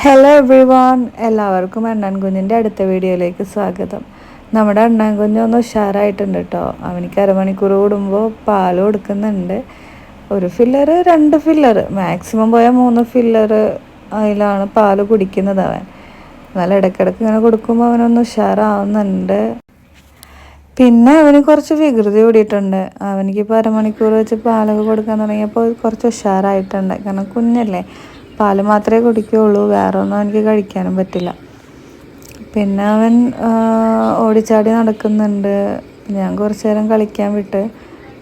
Hello every one എല്ലാവർക്കും അണ്ണൻകുഞ്ഞിന്റെ അടുത്ത വീഡിയോയിലേക്ക് സ്വാഗതം. നമ്മുടെ അണ്ണൻകുഞ്ഞ് കുഞ്ഞൊന്ന് ഉഷാറായിട്ടുണ്ട് കേട്ടോ അവനിക്ക് അരമണിക്കൂർ കൂടുമ്പോൾ പാൽ കൊടുക്കുന്നുണ്ട്. ഒരു ഫില്ലർ രണ്ട് ഫില്ലർ മാക്സിമം പോയാൽ മൂന്ന് ഫില്ലർ അതിലാണ് പാൽ കുടിക്കുന്നത് അവൻ. എന്നാൽ ഇടയ്ക്കിടയ്ക്ക് ഇങ്ങനെ കൊടുക്കുമ്പോൾ അവനൊന്ന് ഉഷാറാവുന്നുണ്ട്. പിന്നെ അവന് കുറച്ച് വികൃതി കൂടിയിട്ടുണ്ട്. അവനിക്കിപ്പോൾ അരമണിക്കൂർ വെച്ച് പാലൊക്കെ കൊടുക്കാൻ തുടങ്ങിയപ്പോൾ കുറച്ച് ഉഷാറായിട്ടുണ്ട്. കാരണം കുഞ്ഞല്ലേ. പാൽ മാത്രമേ കുടിക്കുകയുള്ളൂ. വേറെ ഒന്നും എനിക്ക് കഴിക്കാനും പറ്റില്ല. പിന്നെ അവൻ ഓടിച്ചാടി നടക്കുന്നുണ്ട്. ഞാൻ കുറച്ച് നേരം കളിക്കാൻ വിട്ട്.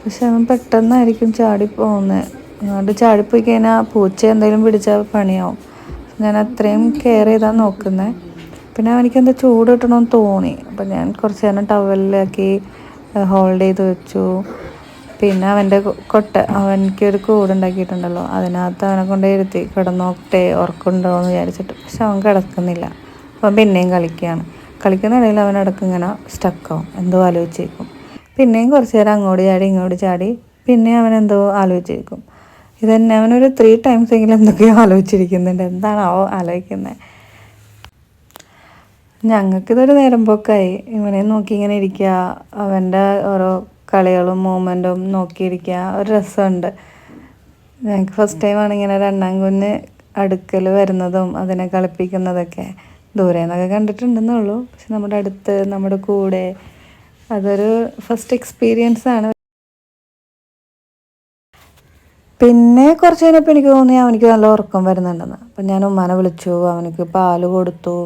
പക്ഷെ അവൻ പെട്ടെന്നായിരിക്കും ചാടി പോകുന്നത് അതുകൊണ്ട് ചാടിപ്പോയി കഴിഞ്ഞാൽ പൂച്ച എന്തെങ്കിലും പിടിച്ചാൽ പണിയാവും. ഞാൻ അത്രയും കെയർ ചെയ്താൽ നോക്കുന്നത് പിന്നെ അവനിക്ക് എന്താ ചൂട് കിട്ടണമെന്ന് തോന്നി. അപ്പം ഞാൻ കുറച്ച് നേരം ടവലിലാക്കി ഹോൾഡ് ചെയ്ത് വെച്ചു. പിന്നെ അവന്റെ കൊട്ട അവനിക്കൊരു കൂടുണ്ടാക്കിയിട്ടുണ്ടല്ലോ. അതിനകത്ത് അവനെ കൊണ്ട് ഇരുത്തി കിടന്നോട്ടെ ഉറക്കുണ്ടോ എന്ന് വിചാരിച്ചിട്ട്. പക്ഷെ അവൻ കിടക്കുന്നില്ല. അപ്പം പിന്നെയും കളിക്കുകയാണ്. കളിക്കുന്നിടയിൽ അവൻ ഇടയ്ക്ക് ഇങ്ങനെ സ്റ്റക്കാവും എന്തോ ആലോചിച്ചേക്കും. പിന്നെയും കുറച്ച് നേരം അങ്ങോട്ട് ചാടി ഇങ്ങോട്ട് ചാടി. പിന്നെ അവൻ എന്തോ ആലോചിച്ചേക്കും. ഇതന്നെ അവനൊരു ത്രീ ടൈംസ് എങ്കിലും എന്തൊക്കെയോ ആലോചിച്ചിരിക്കുന്നുണ്ട്. എന്താണാവോ ആലോചിക്കുന്നത് ഞങ്ങൾക്കിതൊരു നേരം പോക്കായി. ഇവനെ നോക്കി ഇങ്ങനെ ഇരിക്കുക അവന്റെ ഓരോ കളികളും മൂമെന്റും നോക്കിയിരിക്കുക ഒരു രസമുണ്ട്. ഞങ്ങൾക്ക് ഫസ്റ്റ് ടൈമാണ് ഇങ്ങനെ രണ്ടാം കുഞ്ഞ് അടുക്കൽ വരുന്നതും അതിനെ കളിപ്പിക്കുന്നതൊക്കെ. ദൂരെ നിന്നൊക്കെ കണ്ടിട്ടുണ്ടെന്നുള്ളൂ. പക്ഷെ നമ്മുടെ അടുത്ത് നമ്മുടെ കൂടെ അതൊരു ഫസ്റ്റ് എക്സ്പീരിയൻസ് ആണ്. പിന്നെ കുറച്ച് കഴിഞ്ഞപ്പോൾ എനിക്ക് തോന്നി അവനിക്ക് നല്ല ഉറക്കം വരുന്നുണ്ടെന്ന്. അപ്പം ഞാൻ ഉമ്മാനെ വിളിച്ചു. അവനക്ക് പാൽ കൊടുത്തു.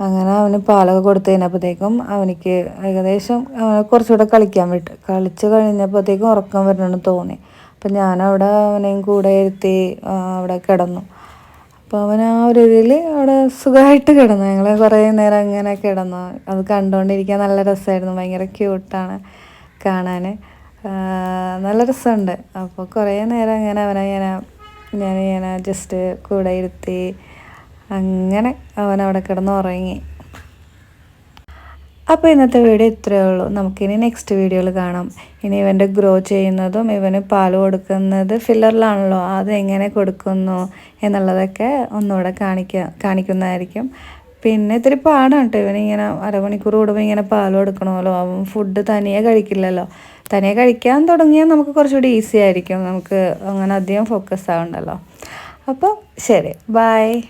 അങ്ങനെ അവന് പാലൊക്കെ കൊടുത്തു കഴിഞ്ഞപ്പോഴത്തേക്കും അവനിക്ക് ഏകദേശം കുറച്ചുകൂടെ കളിക്കാൻ വിട്ട്. കളിച്ച് കഴിഞ്ഞപ്പോഴത്തേക്കും ഉറക്കം വരണമെന്ന് തോന്നി. അപ്പം ഞാനവിടെ അവനെയും കൂടെ ഇരുത്തി അവിടെ കിടന്നു. അപ്പോൾ അവൻ ആ ഒരു ഇതിൽ അവിടെ സുഖമായിട്ട് കിടന്നു. ഞങ്ങൾ കുറേ നേരം അങ്ങനെ കിടന്നു. അത് കണ്ടുകൊണ്ടിരിക്കാൻ നല്ല രസമായിരുന്നു. ഭയങ്കര ക്യൂട്ടാണ് കാണാൻ. നല്ല രസമുണ്ട്. അപ്പോൾ കുറേ നേരം അങ്ങനെ അവനെ ഇങ്ങനെ ഞാനിങ്ങനെ ജസ്റ്റ് കൂടെ ഇരുത്തി അങ്ങനെ അവൻ അവിടെ കിടന്ന് ഉറങ്ങി അപ്പോൾ ഇന്നത്തെ വീഡിയോ ഇത്രയേ ഉള്ളൂ. നമുക്കിനി നെക്സ്റ്റ് വീഡിയോയിൽ കാണാം. ഇനി ഇവന്റെ ഗ്രോ ചെയ്യുന്നതും ഇവന് പാൽ കൊടുക്കുന്നത് ഫില്ലറിലാണല്ലോ. അത് എങ്ങനെ കൊടുക്കുന്നു എന്നുള്ളതൊക്കെ ഒന്നുകൂടെ കാണിക്കുക കാണിക്കുന്നതായിരിക്കും. പിന്നെ ഇത്തിരി പാടാണ് കേട്ടോ. ഇവനിങ്ങനെ അരമണിക്കൂർ കൂടുമ്പോൾ ഇങ്ങനെ പാൽ കൊടുക്കണമല്ലോ. അവൻ ഫുഡ് തനിയെ കഴിക്കില്ലല്ലോ. തനിയെ കഴിക്കാൻ തുടങ്ങിയാൽ നമുക്ക് കുറച്ചുകൂടി ഈസി ആയിരിക്കും. നമുക്ക് അങ്ങനെ അധികം ഫോക്കസ് ആവണ്ടല്ലോ. അപ്പോൾ ശരി. ബൈ